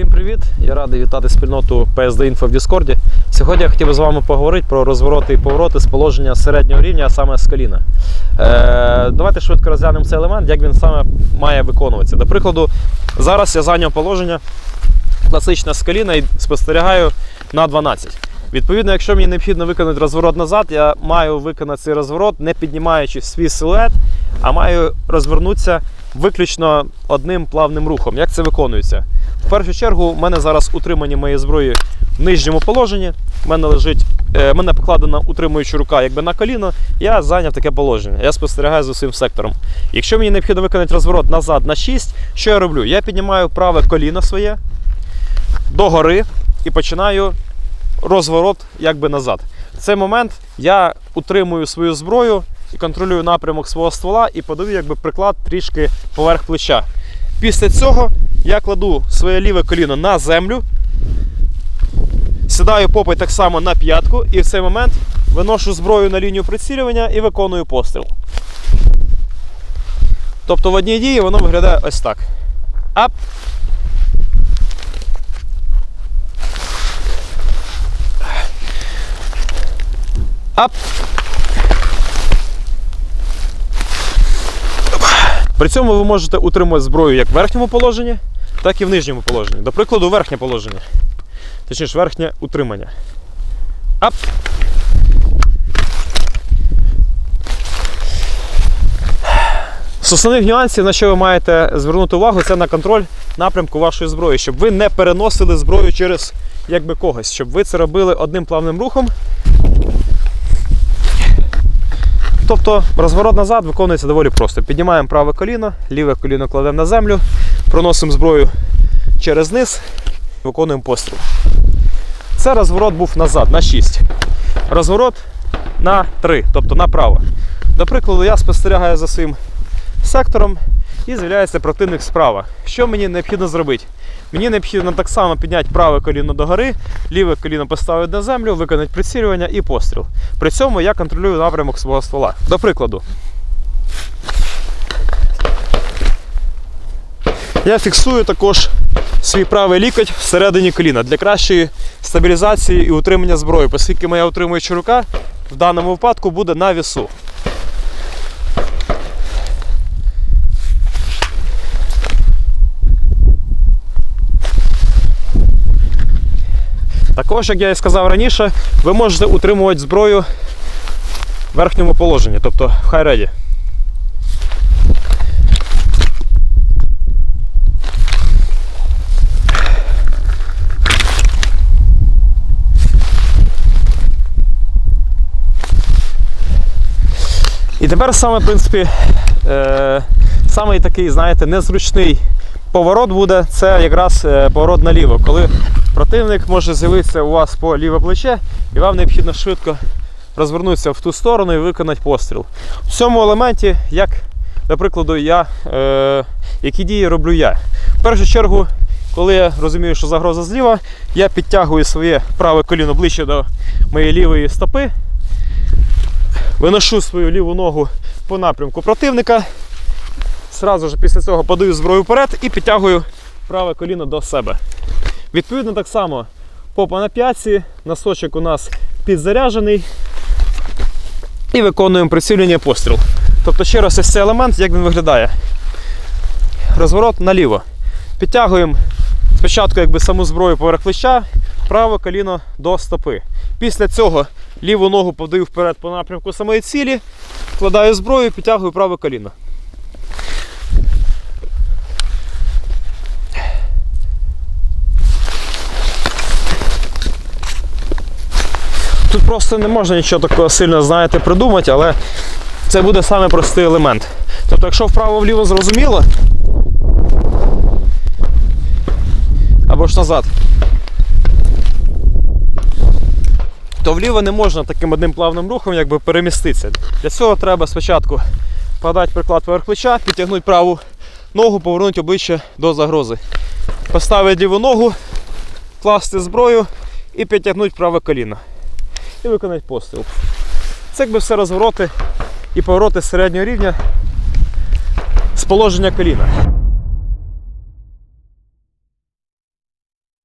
Всім привіт! Я радий вітати спільноту PSD Info в Discord. Сьогодні я хотів би з вами поговорити про розвороти і повороти з положення середнього рівня, а саме з коліна. Е, давайте швидко розглянемо цей елемент, як він саме має виконуватися. До прикладу, зараз я зайняв положення класичне з коліна і спостерігаю на 12. Відповідно, якщо мені необхідно виконати розворот назад, я маю виконати цей розворот, не піднімаючи свій силует, а маю розвернутися виключно одним плавним рухом. Як це виконується? В першу чергу, в мене зараз утримання моєї зброї в нижньому положенні. У мене лежить, е, мене покладена утримуюча рука якби на коліно. Я зайняв таке положення. Я спостерігаю за своїм сектором. Якщо мені необхідно виконати розворот назад на 6, що я роблю? Я піднімаю праве коліно своє догори і починаю розворот якби назад. В цей момент я утримую свою зброю і контролюю напрямок свого ствола і подаю якби приклад трішки поверх плеча. Після цього я кладу своє ліве коліно на землю, сідаю попой так само на п'ятку, і в цей момент виношу зброю на лінію прицілювання і виконую постріл. Тобто в одній дії воно виглядає ось так. Ап. Ап. При цьому ви можете утримувати зброю як в верхньому положенні, так і в нижньому положенні. До прикладу, верхнє положення. Точніше, верхнє утримання. Ап. З основних нюансів, на що ви маєте звернути увагу, це на контроль напрямку вашої зброї, щоб ви не переносили зброю через якби когось, щоб ви це робили одним плавним рухом. Тобто розворот назад виконується доволі просто. Піднімаємо праве коліно, ліве коліно кладемо на землю, проносимо зброю через низ, виконуємо постріл. Це розворот був назад на 6. Розворот на 3, тобто направо. До прикладу, я спостерігаю за своїм сектором і з'являється противник справа. Що мені необхідно зробити? Мені необхідно так само підняти праве коліно догори, ліве коліно поставити на землю, виконати прицілювання і постріл. При цьому я контролюю напрямок свого ствола. До прикладу. Я фіксую також свій правий лікоть всередині коліна для кращої стабілізації і утримання зброї, оскільки моя утримуюча рука в даному випадку буде на вісу. Також, як я і сказав раніше, ви можете утримувати зброю в верхньому положенні, тобто в хайреді. І тепер саме, в принципі, е, самий такий, знаєте, незручний поворот буде, це якраз е, поворот наліво, коли противник може з'явитися у вас по ліве плече, і вам необхідно швидко розвернутися в ту сторону і виконати постріл. В цьому елементі, як, до я, е, які дії роблю я. В першу чергу, коли я розумію, що загроза зліва, я підтягую своє праве коліно ближче до моєї лівої стопи, виношу свою ліву ногу по напрямку противника. Сразу ж після цього подаю зброю вперед і підтягую праве коліно до себе. Відповідно, так само попа на п'ятці, носочок у нас підзаряджений. І виконуємо прицілювання постріл. Тобто, ще раз ось цей елемент, як він виглядає. Розворот наліво. Підтягуємо спочатку якби саму зброю поверх плеча, праве коліно до стопи. Після цього ліву ногу подаю вперед по напрямку самої цілі, вкладаю зброю, підтягую праве коліно. Тут просто не можна нічого такого сильно, знаєте, придумати, але це буде саме простий елемент. Тобто, якщо вправо-вліво зрозуміло, або ж назад, то вліво не можна таким одним плавним рухом якби переміститися. Для цього треба спочатку подати приклад поверх плеча, підтягнути праву ногу, повернути обличчя до загрози. Поставити ліву ногу, класти зброю і підтягнути праве коліно і виконати постріл. Це якби все розвороти і повороти середнього рівня з положення коліна.